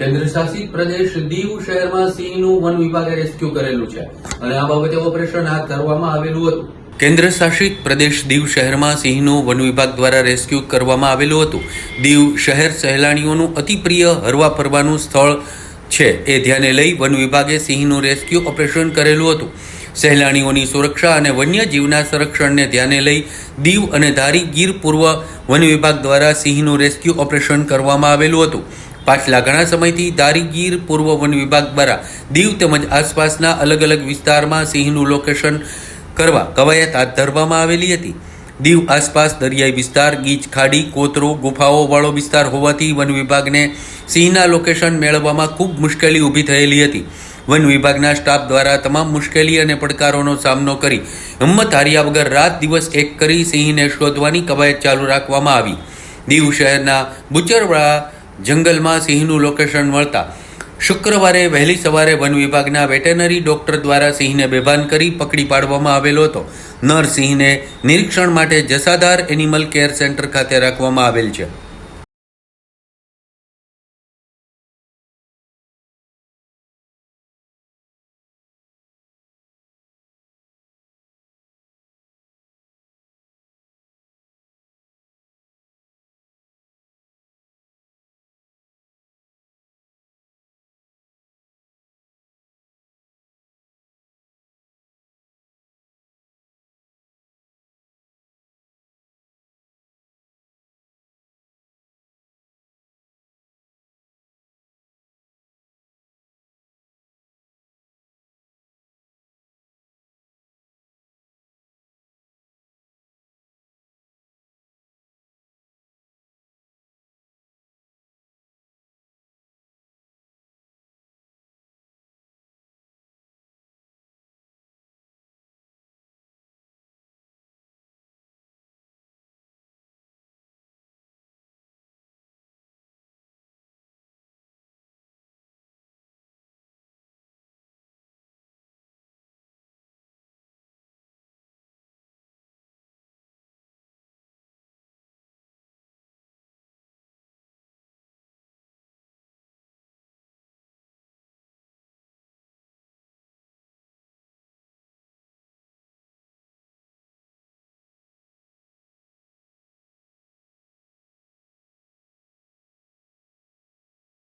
કેન્દ્ર શાસિત પ્રદેશ દીવ શહેરમાં સિંહનું વન વિભાગે રેસ્ક્યુ કરેલું છે અને આ બાબતે ઓપરેશન હાથ ધરવામાં આવેલું હતું. કેન્દ્ર શાસિત પ્રદેશ દીવ શહેરમાં સિંહનું વન વિભાગ દ્વારા રેસ્ક્યુ કરવામાં આવેલું હતું. દીવ શહેર સહેલાણીઓનું અતિ પ્રિય હરવા ફરવાનું સ્થળ છે. એ ધ્યાને લઈ વન વિભાગે સિંહનું રેસ્ક્યુ ઓપરેશન કરેલું હતું. સહેલાણીઓની સુરક્ષા અને વન્યજીવના સંરક્ષણને ધ્યાને લઈ દીવ અને ધારી ગીર પૂર્વ વન વિભાગ દ્વારા સિંહનું રેસ્ક્યુ ઓપરેશન કરવામાં આવેલું હતું. પાછલા ઘણા સમયથી દારીગીર પૂર્વ વન વિભાગ દ્વારા દીવ તેમજ આસપાસના અલગ અલગ વિસ્તારમાં સિંહનું લોકેશન કરવા કવાયત હાથ ધરવામાં આવેલી હતી. દીવ આસપાસ દરિયાઈ વિસ્તાર, ગીચ ખાડી, કોતરો, ગુફાઓ વાળો વિસ્તાર હોવાથી વન વિભાગને સિંહના લોકેશન મેળવવામાં ખૂબ મુશ્કેલી ઊભી થયેલી હતી. વન વિભાગના સ્ટાફ દ્વારા તમામ મુશ્કેલી અને પડકારોનો સામનો કરી હિંમત હાર્યા વગર રાત દિવસ એક કરી સિંહને શોધવાની કવાયત ચાલુ રાખવામાં આવી. દીવ શહેરના બુચરવાડા જંગલમાં સિંહનું લોકેશન મળતા શુક્રવારે વહેલી સવારે વન વિભાગના વેટેનરી ડોક્ટર દ્વારા સિંહને બેભાન કરી પકડી પાડવામાં આવેલો હતો. નર સિંહને નિરીક્ષણ માટે જસાધાર એનિમલ કેર સેન્ટર ખાતે રાખવામાં આવેલ છે.